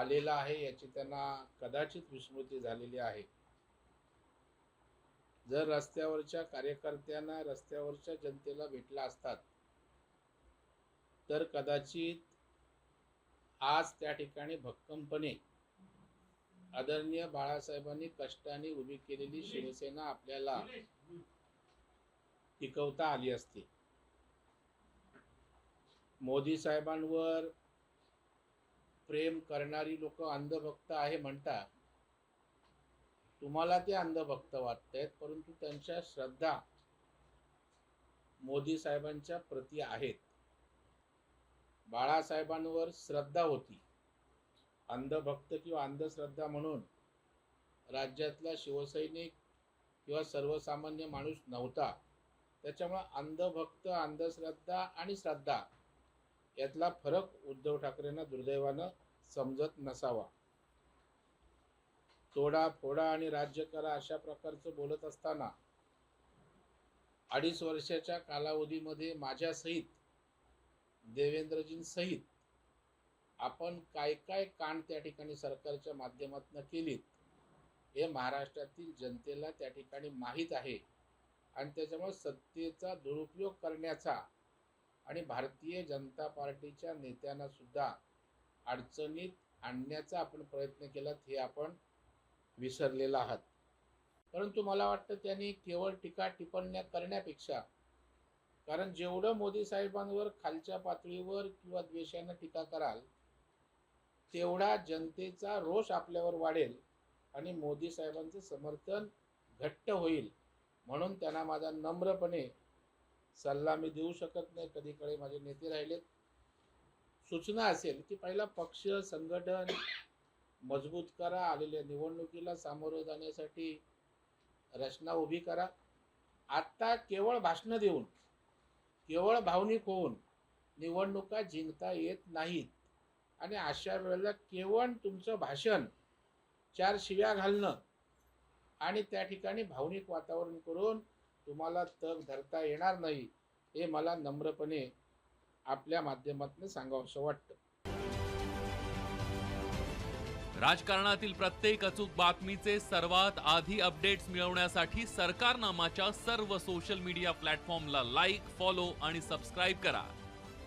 आलेला आहे याची त्यांना कदाचित विस्मृती झालेली आहे. जर रस्त्यावरच्या कार्यकर्त्यांना रस्त्यावरच्या जनतेला भेटला असतात तर कदाचित आज त्या ठिकाणी भक्कमपणे आदरणीय बाळासाहेबांनी कष्टाने उभी केलेली शिवसेना आपल्याला टिकवता आली असती. मोदी साहेबांवर प्रेम करणारी लोक अंधभक्त आहे म्हणता तुम्हाला ते अंधभक्त वाटतायत परंतु त्यांच्या श्रद्धा मोदी साहेबांच्या प्रती आहेत. बाळासाहेबांवर श्रद्धा होती. अंधभक्त किंवा अंधश्रद्धा म्हणून राज्यातला शिवसैनिक किंवा सर्वसामान्य माणूस नव्हता. त्याच्यामुळे अंधभक्त अंधश्रद्धा आणि श्रद्धा यातला फरक उद्धव ठाकरेंना दुर्दैवानं समजत नसावा. तोडा फोडा आणि राज्य करा अशा प्रकारचं बोलत असताना अडीच वर्षाच्या कालावधीमध्ये माझ्यासहित देवेंद्रजींसहित आपण काय काय कांड त्या ठिकाणी सरकारच्या माध्यमातून केलीत हे महाराष्ट्रातील जनतेला त्या ठिकाणी माहीत आहे. आणि त्याच्यामुळे सत्तेचा दुरुपयोग करण्याचा आणि भारतीय जनता पार्टीच्या नेत्यांना सुद्धा अडचणीत आणण्याचा आपण प्रयत्न केलात हे आपण विसरलेलं आहात. परंतु मला वाटतं त्यांनी केवळ टीका टिप्पण्या करण्यापेक्षा कारण जेवढं मोदी साहेबांवर खालच्या पातळीवर किंवा द्वेषानं टीका कराल तेवढा जनतेचा रोष आपल्यावर वाढेल आणि मोदी साहेबांचं समर्थन घट्ट होईल म्हणून त्यांना माझा नम्रपणे सल्ला मी देऊ शकत नाही. कधीकडे माझे नेते राहिलेत. सूचना असेल की पहिला पक्ष संघटन मजबूत करा. आलेल्या निवडणुकीला सामोरं जाण्यासाठी रचना उभी करा. आत्ता केवळ भाषणं देऊन केवळ भावनिक होऊन निवडणुका जिंकता येत नाहीत. आणि अशा वेळेला केवळ तुमचं भाषण चार शिव्या घालणं आणि त्या ठिकाणी भावनिक वातावरण करून तुम्हाला तग धरता येणार नाही हे मला नम्रपणे आपल्या माध्यमातून सांगावंसं वाटतं. राजकारणातील प्रत्येक अचूक बातमीचे सर्वात आधी अपडेट्स मिळवण्यासाठी सरकारनामाच्या सर्व सोशल मीडिया प्लॅटफॉर्मला लाईक फॉलो आणि सबस्क्राईब करा.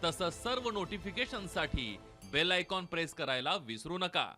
तसंच सर्व नोटिफिकेशनसाठी बेल आयकॉन प्रेस करायला विसरू नका.